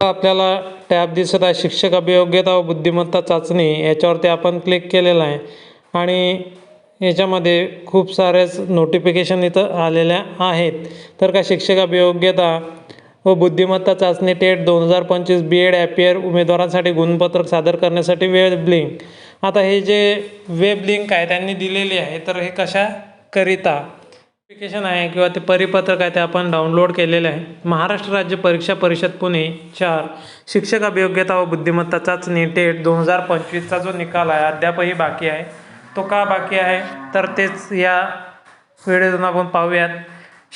आपल्याला टॅब दिसत आहे. शिक्षक अभियोग्यता व बुद्धिमत्ता चाचणी याच्यावरती आपण क्लिक केलेलं आहे. आणि याच्यामध्ये खूप साऱ्याच नोटिफिकेशन इथं आलेल्या आहेत. तर का शिक्षक अभियोग्यता व बुद्धिमत्ता चाचणी टेट दोन हजार पंचवीस बी एड ॲपियर उमेदवारांसाठी गुणपत्रक सादर करण्यासाठी वेब लिंक आता हे जे वेब लिंक आहे त्यांनी दिलेली आहे तर हे कशाकरिता? नोटिफिकेशन आहे किंवा ते परिपत्रक आहे ते आपण डाउनलोड केलेलं आहे. महाराष्ट्र राज्य परीक्षा परिषद पुणे चार. शिक्षक अभियोग्यता व बुद्धिमत्ता चाचणी टेट दोन हजार पंचवीसचा जो निकाल आहे अद्यापही बाकी आहे. तो का बाकी आहे? तर तेच या व्हिडिओतून आपण पाहूयात.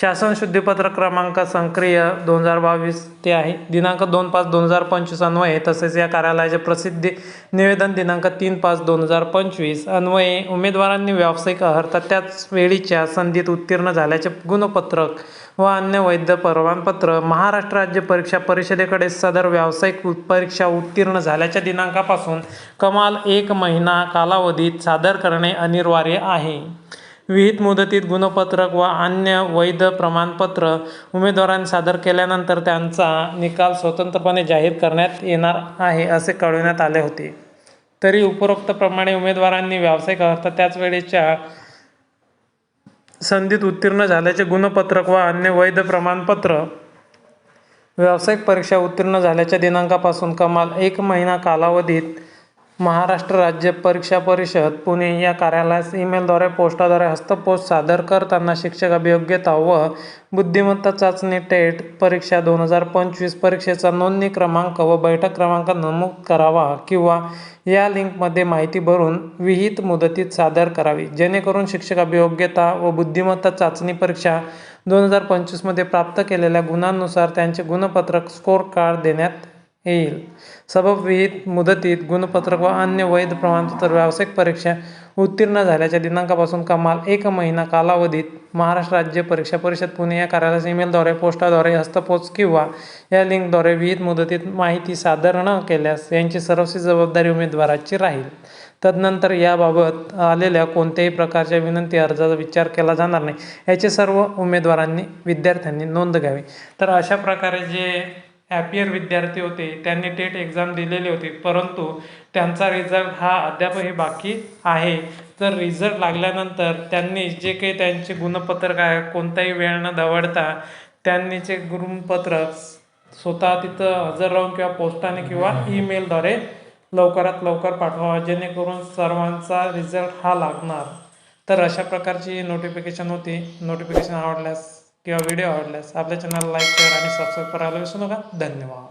शासन शुद्धीपत्र क्रमांक संक्रिय दोन हजार बावीस ते आहे. दिनांक दोन पाच दोन हजार पंचवीस अन्वये तसेच या कार्यालयाचे प्रसिद्धी निवेदन दिनांक तीन पाच दोन हजार पंचवीस अन्वये उमेदवारांनी व्यावसायिक अर्हता त्याच वेळीच्या संधीत उत्तीर्ण झाल्याचे गुणपत्रक व अन्य वैध प्रमाणपत्र महाराष्ट्र राज्य परीक्षा परिषदेकडे सदर व्यावसायिक परीक्षा उत्तीर्ण झाल्याच्या दिनांकापासून कमाल एक महिना कालावधीत सादर करणे अनिवार्य आहे. विहित मुदतीत गुणपत्रक व अन्य वैध प्रमाणपत्र उमेदवारांनी सादर केल्यानंतर त्यांचा निकाल स्वतंत्रपणे जाहीर करण्यात येणार आहे असे कळविण्यात आले होते. तरी उपरोक्तप्रमाणे उमेदवारांनी व्यावसायिक अर्थ त्याच वेळेच्या संधीत उत्तीर्ण झाल्याचे गुणपत्रक व अन्य वैध प्रमाणपत्र व्यावसायिक परीक्षा उत्तीर्ण झाल्याच्या दिनांकापासून कमाल एक महिना कालावधीत महाराष्ट्र राज्य परीक्षा परिषद पुणे या कार्यालयास ईमेलद्वारे पोस्टाद्वारे हस्तपोस्ट सादर करताना शिक्षक अभियोग्यता व बुद्धिमत्ता चाचणी टेट परीक्षा दोन हजार पंचवीस परीक्षेचा नोंदणी क्रमांक व बैठक क्रमांक नमूद करावा किंवा या लिंकमध्ये माहिती भरून विहित मुदतीत सादर करावी. जेणेकरून शिक्षक अभियोग्यता व बुद्धिमत्ता चाचणी परीक्षा दोन हजार पंचवीसमध्ये प्राप्त केलेल्या गुणांनुसार त्यांचे गुणपत्रक स्कोर कार्ड देण्यात येईल. सबबविहित मुदतीत गुणपत्रक व अन्य वैध प्रमाणपत्र व्यावसायिक परीक्षा उत्तीर्ण झाल्याच्या दिनांकापासून कमाल एक महिना कालावधीत महाराष्ट्र राज्य परीक्षा परिषद पुणे या कार्यालयास ईमेलद्वारे पोस्टाद्वारे हस्तपोच किंवा या लिंकद्वारे विहित मुदतीत माहिती सादर न केल्यास यांची सर्वस्वी जबाबदारी उमेदवाराची राहील. तदनंतर याबाबत आलेल्या कोणत्याही प्रकारच्या विनंती अर्जाचा विचार केला जाणार नाही. याचे सर्व उमेदवारांनी विद्यार्थ्यांनी नोंद घ्यावी. तर अशा प्रकारे जे हॅपियर विद्यार्थी होते. त्यांनी टेट एक्झाम दिलेली होती. परंतु त्यांचा रिझल्ट हा अद्यापही बाकी आहे. तर रिझल्ट लागल्यानंतर त्यांनी जे काही त्यांचे गुणपत्रक आहे कोणताही वेळ न दवडता त्यांनी जे गुणपत्रक स्वतः तिथं हजर राहून किंवा पोस्टाने किंवा ईमेलद्वारे लवकरात लवकर पाठवावा जेणेकरून सर्वांचा रिझल्ट हा लागणार. तर अशा प्रकारची नोटिफिकेशन होती. नोटिफिकेशन आवडल्यास किंवा व्हिडिओ आवडल्यास आपल्या चॅनलला लाईक शेअर आणि सबस्क्राईब करायला विसरू नका. धन्यवाद.